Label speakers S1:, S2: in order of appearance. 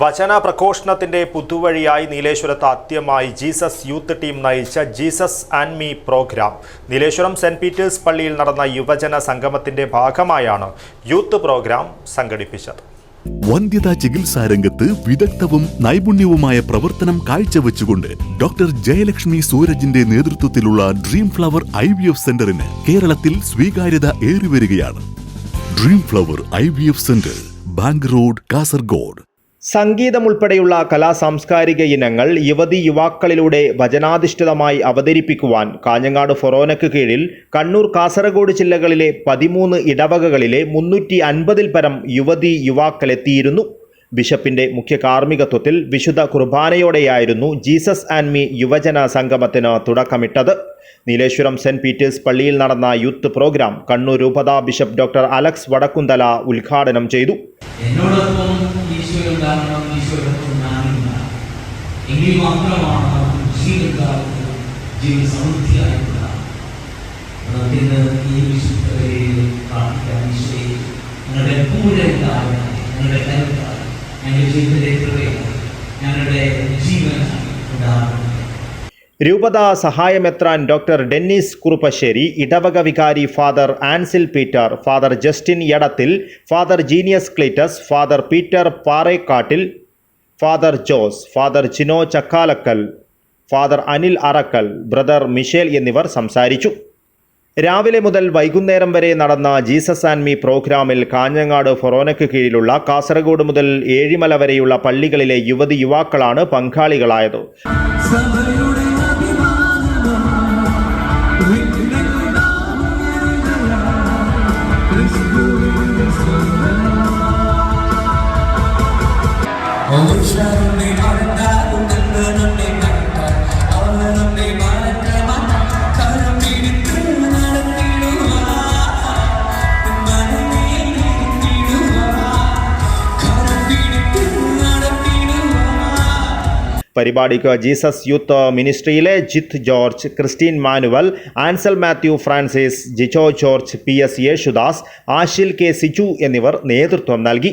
S1: വചന പ്രഘോഷണത്തിന്റെ പുതുവഴിയായി നീലേശ്വരത്ത് ആദ്യമായി ജീസസ് യൂത്ത് ടീം നയിച്ച Jesus and me programme. Nileshwaram saint Peter's പള്ളിയിൽ നടന്ന യുവജന സംഗമത്തിന്റെ ഭാഗമായാണ് യൂത്ത് പ്രോഗ്രാം സംഘടിപ്പിച്ചത്.
S2: വന്ധ്യതാ ചികിത്സാ രംഗത്ത് വിദഗ്ധവും നൈപുണ്യവുമായ പ്രവർത്തനം കാഴ്ചവെച്ചുകൊണ്ട് ഡോക്ടർ ജയലക്ഷ്മി സൂരജിന്റെ നേതൃത്വത്തിലുള്ള Dream Flower I V F സെന്ററിന് കേരളത്തിൽ സ്വീകാര്യത ഏറിവരികയാണ്. Dream Flower I V F centre bank road Kasaragod.
S1: സംഗീതം ഉൾപ്പെടെയുള്ള കലാ സാംസ്കാരിക ഇനങ്ങൾ യുവതി യുവാക്കളിലൂടെ വചനാധിഷ്ഠിതമായി അവതരിപ്പിക്കുവാൻ കാഞ്ഞങ്ങാട് ഫൊറോനയ്ക്ക് കീഴിൽ കണ്ണൂർ കാസർഗോഡ് ജില്ലകളിലെ പതിമൂന്ന് ഇടവകകളിലെ മുന്നൂറ്റി അൻപതിൽ പരം യുവതി യുവാക്കളെത്തിയിരുന്നു. ബിഷപ്പിന്റെ മുഖ്യ കാർമ്മികത്വത്തിൽ വിശുദ്ധ കുർബാനയോടെയായിരുന്നു ജീസസ് ആൻഡ് മീ യുവജന സംഗമത്തിന് തുടക്കമിട്ടത്. നീലേശ്വരം സെന്റ് പീറ്റേഴ്സ് പള്ളിയിൽ നടന്ന യൂത്ത് പ്രോഗ്രാം കണ്ണൂർ രൂപതാ ബിഷപ്പ് ഡോക്ടർ അലക്സ് വടക്കുന്തല ഉദ്ഘാടനം ചെയ്തു.
S3: ഈശോ ഉണ്ടാകണം ഈശോടൊപ്പം ഞാനുണ്ടാകണം എങ്കിൽ മാത്രമാണ് നമുക്ക് ജീവനുണ്ടാകുന്നത് ജീവൻ സമൃദ്ധിയായിട്ടുള്ള ഈ വിശുദ്ധരെ പ്രാർത്ഥിക്കാൻ ഈശോയെ ഞങ്ങളുടെ ഞങ്ങളുടെ
S1: രൂപത സഹായമെത്രാൻ ഡോക്ടർ ഡെന്നിസ് കുറുപ്പശ്ശേരി ഇടവക വികാരി father Ancil Peter father Justin Yadathil father Genius Cleetus father Peter Parekattil father Jose father Chino Chakkalakkal father Anil Arakkal brother Michelle എന്നിവർ സംസാരിച്ചു. രാവിലെ മുതൽ വൈകുന്നേരം വരെ നടന്ന ജീസസ് ആൻഡ് മീ പ്രോഗ്രാമിൽ കാഞ്ഞങ്ങാട് ഫൊറോനയ്ക്ക് കീഴിലുള്ള കാസർഗോഡ് മുതൽ ഏഴിമല വരെയുള്ള പള്ളികളിലെ യുവതി യുവാക്കളാണ് പങ്കാളികളായത്. പരിപാടിക്ക് Jesus youth മിനിസ്ട്രിയിലെ Jith George Christeen Manuel Ansel Mathew Francis Jijo George P S Yesudas Ashil K Siju എന്നിവർ നേതൃത്വം നൽകി.